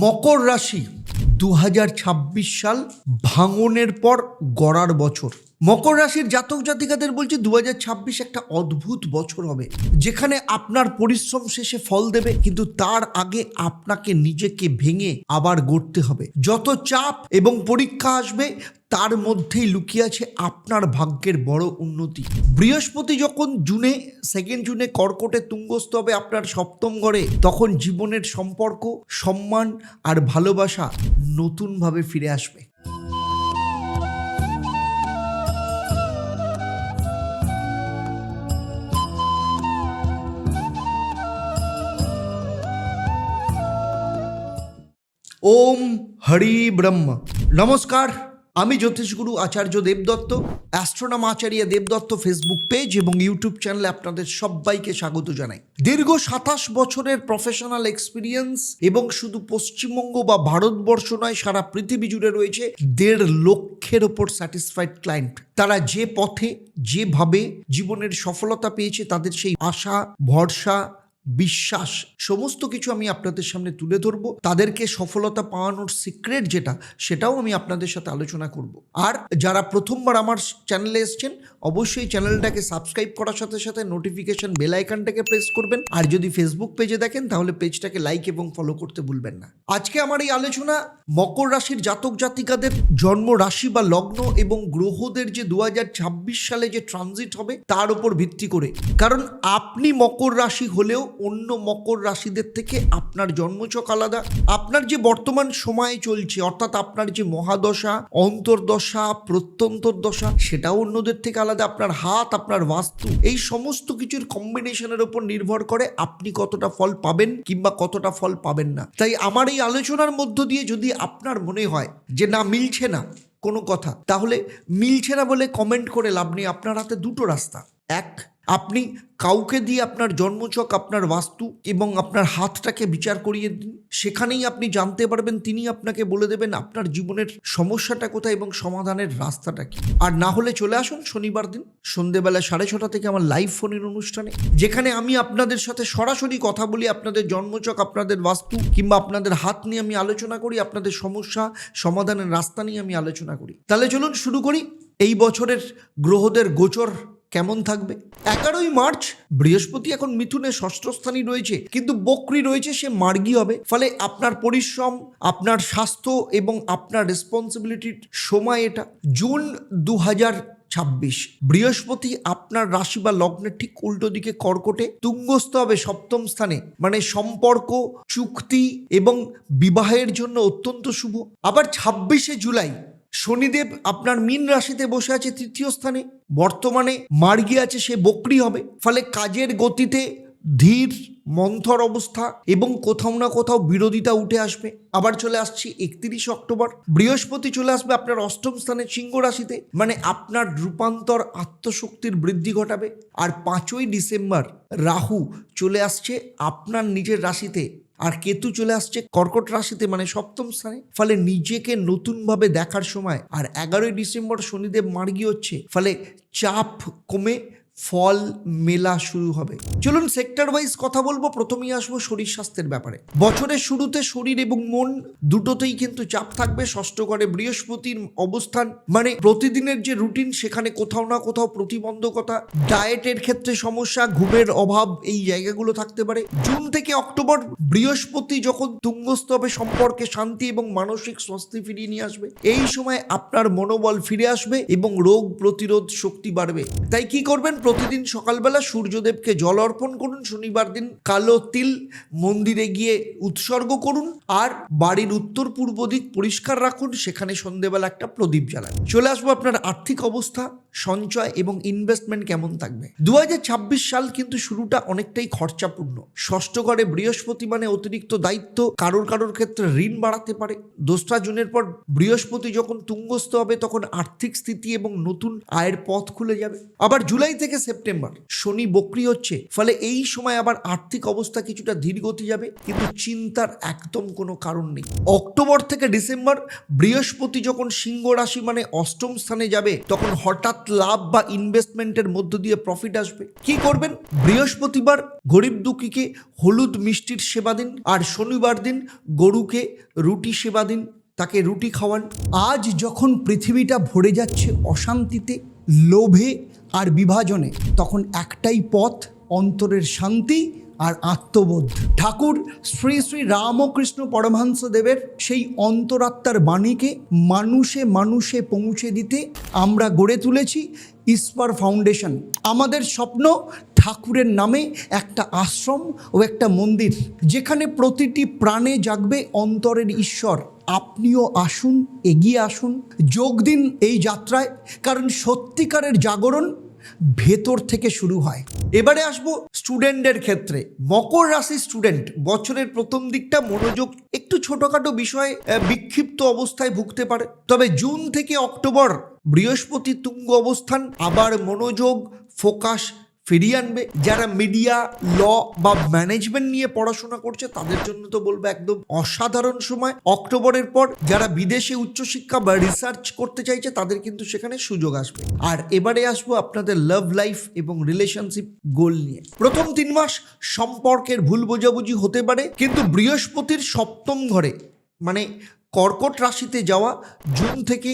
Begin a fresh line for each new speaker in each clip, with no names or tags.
মকর রাশি দু হাজার ছাব্বিশ সাল ভাঙনের পর গড়ার বছর। মকর রাশির জাতক জাতিকাদের বলছে দু একটা অদ্ভুত বছর হবে। যেখানে আপনার পরিশ্রম শেষে ফল দেবে, কিন্তু তার আগে আপনাকে নিজেকে ভেঙে আবার গড়তে হবে। যত চাপ এবং পরীক্ষা আসবে, তার মধ্যেই লুকিয়ে আছে আপনার ভাগ্যের বড় উন্নতি। বৃহস্পতি যখন জুনে সেকেন্ড জুনে কর্কটে তুঙ্গস্থ হবে আপনার সপ্তম ঘরে, তখন জীবনের সম্পর্ক, সম্মান আর ভালোবাসা নতুনভাবে ফিরে আসবে। ওম হরি ব্রহ্ম। নমস্কার, আমি জ্যোতিষগুরু আচার্য দেবদত্ত অ্যাস্ট্রোনাম আচার্য দেবদত্ত ফেসবুক পেজ এবং ইউটিউব চ্যানেলে আপনাদের সবাইকে স্বাগত জানাই। দীর্ঘ সাতাশ বছরের প্রফেশনাল এক্সপিরিয়েন্স এবং শুধু পশ্চিমবঙ্গ বা ভারতবর্ষ নয়, সারা পৃথিবী জুড়ে রয়েছে দেড় লক্ষের ওপর স্যাটিসফাইড ক্লায়েন্ট তারা যে পথে, যেভাবে জীবনের সফলতা পেয়েছে, তাদের সেই আশা, ভরসা বিশ্বাস, সমস্ত কিছু আমি আপনাদের সামনে তুলে ধরবো। তাদেরকে সফলতা পাওয়ানোর সিক্রেট যেটা, সেটাও আমি আপনাদের সাথে আলোচনা করব। আর যারা প্রথমবার আমার চ্যানেলে এসছেন, অবশ্যই চ্যানেলটাকে সাবস্ক্রাইব করার সাথে সাথে নোটিফিকেশন বেল আইকনটাকে প্রেস করবেন। আর যদি ফেসবুক পেজে দেখেন, তাহলে পেজটাকে লাইক এবং ফলো করতে ভুলবেন না। আজকে আমার এই আলোচনা মকর রাশির জাতক জাতিকাদের জন্ম রাশি বা লগ্ন এবং গ্রহদের যে দু হাজার ছাব্বিশ সালে যে ট্রানজিট হবে, তার উপর ভিত্তি করে। কারণ আপনি মকর রাশি হলেও অন্য মকর রাশিদের থেকে আপনার জন্মচক আলাদা। আপনার যে বর্তমান সময়ে চলছে, অর্থাৎ আপনার যে মহাদশা, অন্তর্দশা প্রত্যন্তর দশা সেটাও অন্যদের থেকে আলাদা। আপনার হাত, আপনার বাস্তু, এই সমস্ত কিছুর কম্বিনেশনের উপর নির্ভর করে আপনি কতটা ফল পাবেন কিংবা কতটা ফল পাবেন না। তাই আমার এই আলোচনার মধ্য দিয়ে যদি আপনার মনে হয় যে না, মিলছে না কোনো কথা, তাহলে মিলছে না বলে কমেন্ট করে লাভ নেই। আপনার হাতে দুটো রাস্তা। এক আপনি কাউকে দিয়ে আপনার জন্মচক, আপনার বাস্তু এবং আপনার হাতটাকে বিচার করিয়ে দিন। সেখানেই আপনি জানতে পারবেন তিনি আপনাকে বলে দেবেন আপনার জীবনের সমস্যাটা কোথায় এবং সমাধানের রাস্তাটা কি। আর না হলে চলে আসুন শনিবার দিন, সন্ধেবেলা সাড়ে ছটা থেকে আমার লাইভ ফোনের অনুষ্ঠানে, যেখানে আমি আপনাদের সাথে সরাসরি কথা বলি আপনাদের জন্মচক, আপনাদের বাস্তু কিংবা আপনাদের হাত নিয়ে আমি আলোচনা করি, আপনাদের সমস্যা, সমাধানের রাস্তা নিয়ে আমি আলোচনা করি। তাহলে চলুন শুরু করি। এই বছরের গ্রহদের গোচর কেমন থাকবে? এগারোই মার্চ, বৃহস্পতি এখন মিথুনে ষষ্ঠ স্থানই রয়েছে, কিন্তু বকরি রয়েছে, সে মার্গী হবে। ফলে আপনার পরিশ্রম, আপনার স্বাস্থ্য এবং আপনার রেসপন্সিবিলিটির সময় এটা। জুন দু হাজার ছাব্বিশ, বৃহস্পতি আপনার রাশি বা লগ্নের ঠিক উল্টো দিকে কর্কটে, তুঙ্গস্থ হবে সপ্তম স্থানে। মানে সম্পর্ক, চুক্তি এবং বিবাহের জন্য অত্যন্ত শুভ। আবার ছাব্বিশে জুলাই শনিদেব আপনার মীন রাশিতে বসে আছে তৃতীয় স্থানে। বর্তমানে মার্গী আছে সে বকরি হবে। ফলে কাজের গতিতে ধীর, মন্থর অবস্থা এবং কোথাও না কোথাও বিরোধিতা উঠে আসবে। আবার চলে আসছি একত্রিশ অক্টোবর। বৃহস্পতি চলে আসবে আপনার অষ্টম স্থানে সিংহ রাশিতে। মানে আপনার রূপান্তর আত্মশক্তির বৃদ্ধি ঘটাবে। আর পাঁচই ডিসেম্বর রাহু চলে আসছে আপনার নিজের রাশিতে। আর কেতু চলে আসছে কর্কট রাশিতে মানে সপ্তম স্থানে। ফলে নিজেকে নতুনভাবে দেখার সময় আর এগারোই ডিসেম্বর শনিদেব মার্গি হচ্ছে। ফলে চাপ কমে ফল মেলা শুরু হবে। চলুন সেক্টর ওয়াইজ কথা বলব, প্রথমেই আসব শরীর স্বাস্থ্যের ব্যাপারে। বছরের শুরুতে শরীর এবং মন দুটোতেই কিন্তু চাপ থাকবে, ষষ্ঠ ঘরে বৃহস্পতির অবস্থান মানে প্রতিদিনের যে রুটিন সেখানে কোথাও না কোথাও প্রতিবন্ধকতা ডায়েটের ক্ষেত্রে সমস্যা, ঘুমের অভাব এই জায়গাগুলো থাকতে পারে। জুন থেকে অক্টোবর বৃহস্পতি যখন তুঙ্গস্থ হবে, সম্পর্কে শান্তি এবং মানসিক স্বস্তি ফিরিয়ে নিয়ে আসবে। এই সময় আপনার মনোবল ফিরে আসবে এবং রোগ প্রতিরোধ শক্তি বাড়বে। তাই কি করবেন? প্রতিদিন সকালবেলা সূর্যদেবকে জল অর্পণ করুন, শনিবার দিন কালো তিল মন্দিরে গিয়ে উৎসর্গ করুন, আর বাড়ির উত্তর পূর্ব দিক পরিষ্কার রাখুন, সেখানে সন্ধেবেলা একটা প্রদীপ জ্বালান। চলে আসব আপনার আর্থিক অবস্থা সঞ্চয় এবং ইনভেস্টমেন্ট কেমন থাকবে? দু হাজার ছাব্বিশ সাল কিন্তু শুরুটা অনেকটাই খরচাপূর্ণ। ষষ্ঠ ঘরে বৃহস্পতি মানে অতিরিক্ত দায়িত্ব, কারোর কারোর ক্ষেত্রে ঋণ বাড়াতে পারে। দোসরা জুনের পর বৃহস্পতি যখন তুঙ্গস্থ হবে, তখন আর্থিক স্থিতি এবং নতুন আয়ের পথ খুলে যাবে। আবার জুলাই থেকে সেপ্টেম্বর, শনি বক্রি হচ্ছে, ফলে এই সময় আবার আর্থিক অবস্থা কিছুটা ধীর গতি যাবে, কিন্তু চিন্তার একদম কোনো কারণ নেই। অক্টোবর থেকে ডিসেম্বর, বৃহস্পতি যখন সিংহ রাশি মানে অষ্টম স্থানে যাবে, তখন হঠাৎ লাভ বা ইনভেস্টমেন্টের মধ্য দিয়ে প্রফিট আসবে। কি করবেন? বৃহস্পতিবার গরিব দুঃখীকে হলুদ মিষ্টির সেবা দিন, আর শনিবার দিন গরুকে রুটি সেবা দিন, তাকে রুটি খাওয়ান। আজ যখন পৃথিবীটা ভরে যাচ্ছে অশান্তিতে, লোভে আর বিভাজনে, তখন একটাই পথ, অন্তরের শান্তি আর আত্মবোধ। ঠাকুর শ্রী শ্রী রামকৃষ্ণ পরমহংস দেবের সেই অন্তরাত্মার বাণীকে মানুষে মানুষে পৌঁছে দিতে আমরা গড়ে তুলেছি ইস্পার ফাউন্ডেশন। আমাদের স্বপ্ন ঠাকুরের নামে একটা আশ্রম ও একটা মন্দির, যেখানে প্রতিটি প্রাণে জাগবে অন্তরের ঈশ্বর। আপনিও আসুন, এগিয়ে আসুন, যোগ দিন এই যাত্রায়, কারণ সত্যিকারের জাগরণ ভেতর থেকে শুরু হয়। এবারে আসব স্টুডেন্টদের ক্ষেত্রে। মকর রাশি স্টুডেন্ট বছরের প্রথম দিকটা মনোযোগ একটু ছোটখাটো বিষয়ে বিক্ষিপ্ত অবস্থায় ভুগতে পারে। তবে জুন থেকে অক্টোবর বৃহস্পতি তুঙ্গ অবস্থান, আবার মনোযোগ, ফোকাস ফিরিয়ে আনবে। যারা মিডিয়া ল বা ম্যানেজমেন্ট নিয়ে পড়াশোনা করছে, তাদের জন্য তো বলব একদম অসাধারণ সময়। অক্টোবরের পর যারা বিদেশে উচ্চশিক্ষা বা রিসার্চ করতে চাইছে, তাদের কিন্তু সেখানে সুযোগ আসবে। আর এবারে আসব আপনাদের লাভ লাইফ এবং রিলেশনশিপ গোল নিয়ে। প্রথম তিন মাস সম্পর্কের ভুল বোঝাবুঝি হতে পারে, কিন্তু বৃহস্পতির সপ্তম ঘরে মানে কর্কট রাশিতে যাওয়া, জুন থেকে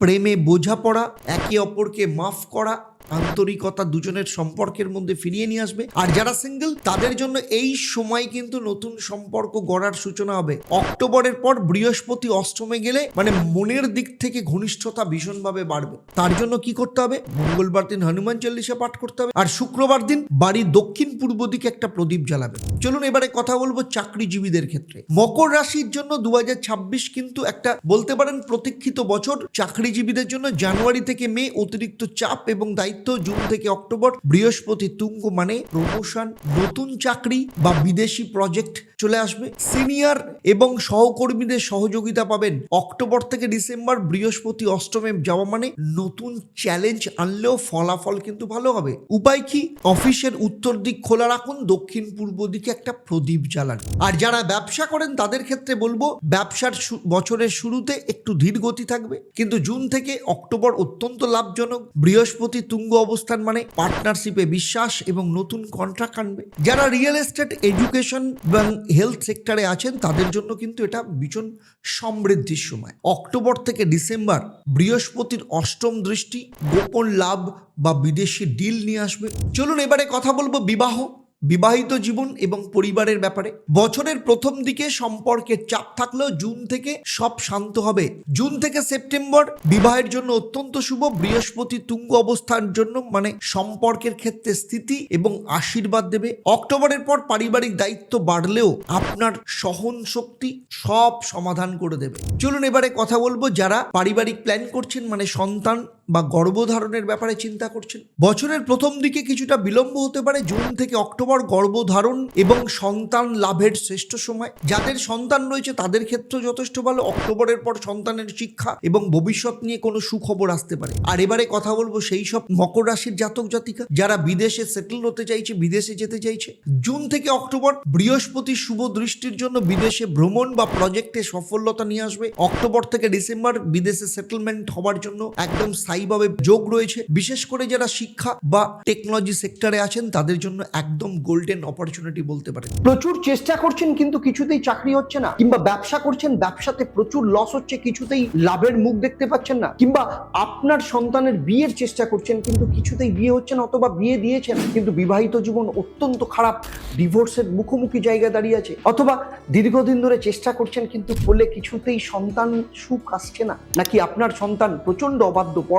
প্রেমে বোঝাপড়া, একে অপরকে মাফ করা আন্তরিকতা দুজনের সম্পর্কের মধ্যে ফিরিয়ে নিয়ে আসবে। আর যারা সিঙ্গেল তাদের জন্য এই সময় কিন্তু নতুন সম্পর্ক গড়ার সূচনা হবে। অক্টোবরের পর বৃহস্পতি অষ্টমে গেলে মানে মনের দিক থেকে ঘনিষ্ঠতা ভীষণভাবে বাড়বে। তার জন্য কি করতে হবে? মঙ্গলবার দিন হনুমান চল্লিশা পাঠ করতে হবে। আর শুক্রবার দিন বাড়ির দক্ষিণ পূর্ব দিকে একটা প্রদীপ জ্বালাবে। চলুন এবারে কথা বলব চাকরিজীবীদের ক্ষেত্রে। মকর রাশির জন্য দু হাজার ছাব্বিশ কিন্তু একটা বলতে পারেন প্রতীক্ষিত বছর। চাকরিজীবীদের জন্য জানুয়ারি থেকে মে অতিরিক্ত চাপ এবং দায়িত্ব জুন থেকে অক্টোবর, বৃহস্পতি তুঙ্গ মানে প্রমোশন নতুন চাকরি বা বিদেশি প্রজেক্ট চলে আসবে। সিনিয়র এবং সহকর্মীদের সহযোগিতা পাবেন অক্টোবর থেকে ডিসেম্বর, বৃহস্পতি অষ্টমে যাওয়া মানে নতুন চ্যালেঞ্জ আনলেও ফলাফল কিন্তু ভালো হবে। উপায় কি? অফিসের উত্তর দিক খোলা রাখুন, দক্ষিণ পূর্ব দিকে একটা প্রদীপ জ্বালান। আর যারা ব্যবসা করেন, তাদের ক্ষেত্রে বলব, ব্যবসার বছরের শুরুতে একটু ধীর গতি থাকবে। কিন্তু জুন থেকে অক্টোবর অত্যন্ত লাভজনক, বৃহস্পতি তুঙ্গ অবস্থান মানে পার্টনারশিপে বিশ্বাস এবং নতুন কন্ট্রাক্ট আনবে। যারা রিয়েল এস্টেট এডুকেশন এবং হেলথ সেক্টরে আছেন, তাদের জন্য কিন্তু এটা ভীষণ সমৃদ্ধির সময়। অক্টোবর থেকে ডিসেম্বর বৃহস্পতির অষ্টম দৃষ্টি গোপন লাভ বা বিদেশি ডিল নিয়ে আসবে। চলুন এবারে কথা বলব বিবাহ বিবাহিত জীবন এবং পরিবারের ব্যাপারে। বছরের প্রথম দিকে সম্পর্কের চাপ থাকলেও জুন থেকে সব শান্ত হবে। জুন থেকে সেপ্টেম্বর বিবাহের জন্য অত্যন্ত শুভ। বৃহস্পতি তুঙ্গ অবস্থার জন্য মানে সম্পর্কের ক্ষেত্রে স্থিতি এবং আশীর্বাদ দেবে। অক্টোবরের পর পারিবারিক দায়িত্ব বাড়লেও আপনার সহন শক্তি সব সমাধান করে দেবে। চলুন এবারে কথা বলব যারা পারিবারিক প্ল্যান করছেন মানে সন্তান বা গর্ভধারণের ব্যাপারে চিন্তা করছেন? বছরের প্রথম দিকে কিছুটা বিলম্ব হতে পারে জুন থেকে অক্টোবর গর্ভধারণ এবং সন্তান লাভের শ্রেষ্ঠ সময়। যাদের সন্তান রয়েছে, তাদের ক্ষেত্রে যথেষ্ট ভালো। অক্টোবরের পর সন্তানের শিক্ষা এবং ভবিষ্যৎ নিয়ে কোনো সুখবর আসতে পারে। আর এবারে কথা বলব সেই সব মকর রাশির জাতক জাতিকা, যারা বিদেশে সেটেল হতে চাইছে, বিদেশে যেতে চাইছে। জুন থেকে অক্টোবর বৃহস্পতি শুভ দৃষ্টির জন্য বিদেশে ভ্রমণ বা প্রজেক্টে সফলতা নিয়ে আসবে। অক্টোবর থেকে ডিসেম্বর বিদেশে সেটেলমেন্ট হওয়ার জন্য একদম স্থায়ীভাবে যোগ রয়েছে। বিশেষ করে যারা শিক্ষা বা টেকনোলজি সেক্টরে আছেন, তাদের জন্য একদম গোল্ডেন অপরচুনিটি বলতে পারেন।
প্রচুর চেষ্টা করছেন, কিন্তু কিছুতেই চাকরি হচ্ছে না। কিংবা ব্যবসা করছেন, ব্যবসাতে প্রচুর লস হচ্ছে, কিছুতেই লাভের মুখ দেখতে পাচ্ছেন না। কিংবা আপনার সন্তানের বিয়ের চেষ্টা করছেন, কিন্তু কিছুতেই বিয়ে হচ্ছে না অথবা বিয়ে দিয়েছেন, কিন্তু বিবাহিত জীবন অত্যন্ত খারাপ ডিভোর্সের মুখোমুখি জায়গায় দাঁড়িয়ে আছে। অথবা দীর্ঘদিন ধরে চেষ্টা করছেন, কিন্তু ফলে কিছুতেই সন্তান সুখ আসছে না। নাকি আপনার সন্তান প্রচণ্ড অবাধ্য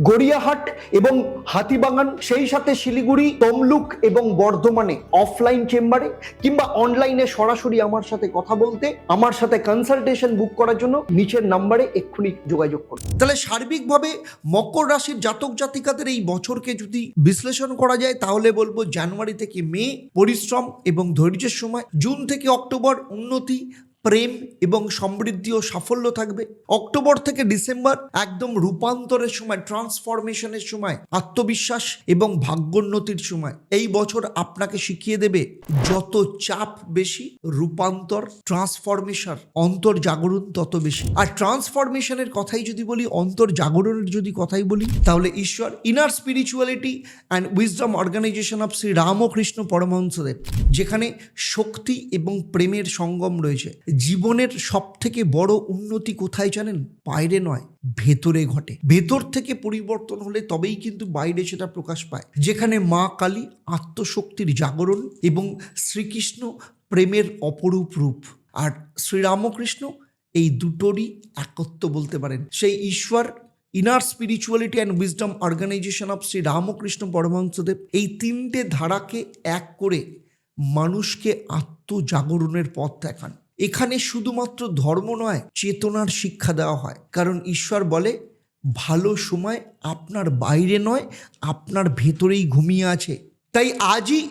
গড়িয়াহাট এবং হাতিবাগান, সেই সাথে শিলিগুড়ি, তমলুক এবং বর্ধমানে অফলাইন চেম্বারে কিংবা অনলাইনে সরাসরি আমার সাথে কথা বলতে, আমার সাথে কনসালটেশন বুক করার জন্য নিচের নাম্বারে এক্ষুনি যোগাযোগ করুন।
তাহলে সার্বিকভাবে মকর রাশির জাতক জাতিকাদের এই বছরকে যদি বিশ্লেষণ করা যায়, তাহলে বলব জানুয়ারি থেকে মে, পরিশ্রম এবং ধৈর্যের সময়, জুন থেকে অক্টোবর উন্নতি প্রেম এবং সমৃদ্ধি ও সাফল্য থাকবে। অক্টোবর থেকে ডিসেম্বর একদম রূপান্তরের সময় ট্রান্সফরমেশনের সময়, আত্মবিশ্বাস এবং ভাগ্যোন্নতির সময়। এই বছর আপনাকে শিখিয়ে দেবে যত চাপ বেশি রূপান্তর ট্রান্সফরমেশন অন্তর জাগরণ তত বেশি। আর ট্রান্সফরমেশনের কথাই যদি বলি, অন্তর জাগরণের যদি কথাই বলি, তাহলে Ishwar inner spirituality and wisdom organisation of Shri Ramakrishna Paramahamsadev, যেখানে শক্তি এবং প্রেমের সঙ্গম রয়েছে। জীবনের সব থেকে বড় উন্নতি কোথায় জানেন? বাইরে নয়, ভেতরে ঘটে। ভেতর থেকে পরিবর্তন হলে তবেই কিন্তু বাইরে সেটা প্রকাশ পায়। যেখানে মা কালী আত্মশক্তির জাগরণ এবং শ্রীকৃষ্ণ প্রেমের অপরূপ রূপ। আর শ্রীরামকৃষ্ণ এই দুটোরই একত্ব বলতে পারেন। সেই Ishwar inner spirituality and wisdom organisation of Shri Ramakrishna Paramahamsadev এই তিনটে ধারাকে এক করে মানুষকে আত্মজাগরণের পথ দেখান। এখানে শুধুমাত্র ধর্ম নয়, চেতনার শিক্ষা দেওয়া হয়। কারণ ঈশ্বর বলে, ভালো সময় আপনার বাইরে নয়, আপনার ভেতরেই ঘুমিয়ে আছে। তাই আজই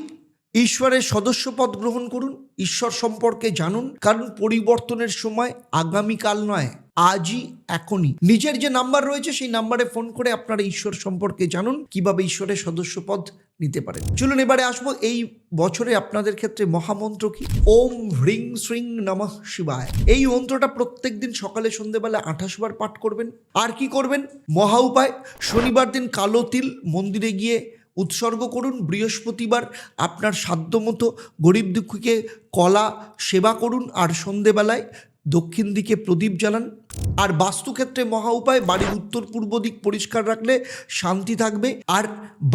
ঈশ্বরের সদস্যপদ গ্রহণ করুন, ঈশ্বর সম্পর্কে জানুন। কারণ পরিবর্তনের সময় আগামীকাল নয়, আজই, এখনই। নিজের যে নাম্বার রয়েছে, সেই নাম্বারে ফোন করে আপনারা ঈশ্বর সম্পর্কে জানুন। কীভাবে ঈশ্বরের সদস্যপদ নিতে পারেন। চলুন এবারে আসব, এই বছরে আপনাদের ক্ষেত্রে মহামন্ত্র কি? ওম হ্রিং শ্রিং নমঃ শিবায়। এই মন্ত্রটা প্রত্যেক দিন সকালে সন্ধেবেলা আঠাশ বার পাঠ করবেন। আর কি করবেন? মহা উপায়, শনিবার দিন কালো তিল মন্দিরে গিয়ে উৎসর্গ করুন। বৃহস্পতিবার আপনার সাধ্যমতো গরিব দুঃখীকে কলা সেবা করুন। আর সন্ধেবেলায় দক্ষিণ দিকে প্রদীপ জ্বালান, আর বাস্তুক্ষেত্রে মহা উপায়, বাড়ির উত্তর পূর্ব দিক পরিষ্কার রাখলে শান্তি থাকবে, আর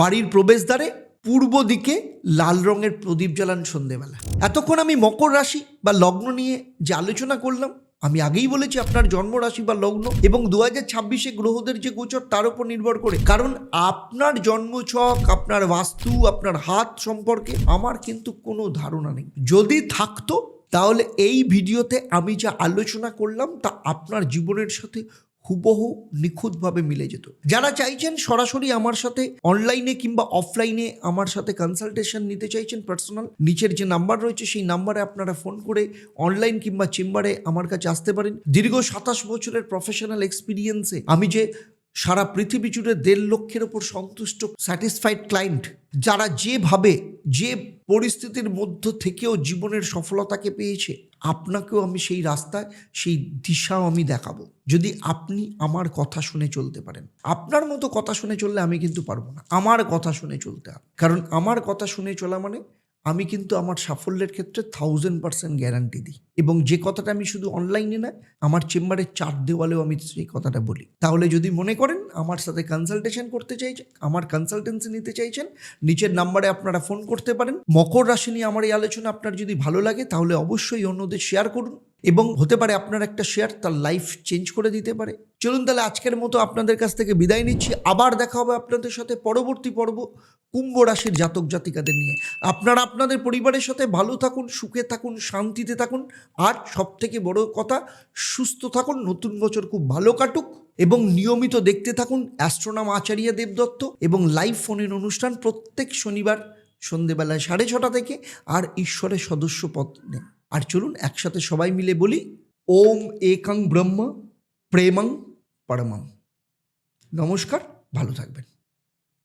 বাড়ির প্রবেশদ্বারে পূর্ব দিকে লাল রঙের প্রদীপ জ্বালান সন্ধেবেলা। এতক্ষণ আমি মকর রাশি বা লগ্ন নিয়ে যে আলোচনা করলাম, আমি আগেই বলেছি আপনার জন্ম রাশি বা লগ্ন এবং দু হাজার ছাব্বিশে গ্রহদের যে গোচর, তার উপর নির্ভর করে। কারণ আপনার জন্মছক, আপনার বাস্তু, আপনার হাত সম্পর্কে আমার কিন্তু কোনো ধারণা নেই। যদি থাকতো তাহলে এই ভিডিওতে আমি যা আলোচনা করলাম তা আপনার জীবনের সাথে হুবহু নিখুঁতভাবে মিলে যেত। যারা চাইছেন সরাসরি আমার সাথে অনলাইনে কিংবা অফলাইনে আমার সাথে কনসালটেশন নিতে চাইছেন পার্সোনাল নিচের যে নাম্বার রয়েছে সেই নাম্বারে আপনারা ফোন করে অনলাইন কিংবা চেম্বারে আমার কাছে আসতে পারেন। দীর্ঘ সাতাশ বছরের প্রফেশনাল এক্সপিরিয়েন্সে আমি যে সারা পৃথিবী জুড়ে দেড় লক্ষের ওপর সন্তুষ্ট স্যাটিসফাইড ক্লায়েন্ট যারা যেভাবে, যে পরিস্থিতির মধ্য থেকেও জীবনের সফলতাকে পেয়েছে, আপনাকেও আমি সেই রাস্তায়, সেই দিশাও আমি দেখাবো। যদি আপনি আমার কথা শুনে চলতে পারেন। আপনার মতো কথা শুনে চললে আমি কিন্তু পারব না। আমার কথা শুনে চলতে হবে। কারণ আমার কথা শুনে চলা মানে আমি কিন্তু আমার সাফল্যের ক্ষেত্রে থাউজেন্ড পার্সেন্ট গ্যারান্টি দিই। এবং যে কথাটা আমি শুধু অনলাইনে না, আমার চেম্বারের চার দেওয়ালেও আমি সেই কথাটা বলি। তাহলে যদি মনে করেন, আমার সাথে কনসালটেশন করতে চাইছেন, আমার কনসালটেন্সি নিতে চাইছেন, নিচের নাম্বারে আপনারা ফোন করতে পারেন। মকর রাশি নিয়ে আমার এই আলোচনা আপনার যদি ভালো লাগে, তাহলে অবশ্যই অন্যদের শেয়ার করুন। এবং হতে পারে আপনার একটা শেয়ার তার লাইফ চেঞ্জ করে দিতে পারে। চলুন তাহলে আজকের মতো আপনাদের কাছ থেকে বিদায় নিচ্ছি। আবার দেখা হবে আপনাদের সাথে পরবর্তী পর্ব কুম্ভ রাশির জাতক জাতিকাদের নিয়ে। আপনারা আপনাদের পরিবারের সাথে ভালো থাকুন, সুখে থাকুন, শান্তিতে থাকুন। আর সব থেকে বড় কথা, সুস্থ থাকুন, নতুন বছর খুব ভালো কাটুক এবং নিয়মিত দেখতে থাকুন অ্যাস্ট্রোনাম আচার্য দেবদত্ত এবং লাইভ ফোনের অনুষ্ঠান প্রত্যেক শনিবার সন্ধেবেলায় সাড়ে ছটা থেকে। আর ঈশ্বরের সদস্য পদ নেন আর চলুন একসাথে সবাই মিলে বলি ওম একাং ব্রহ্ম প্রেমাং পরমাং। নমস্কার ভালো থাকবেন।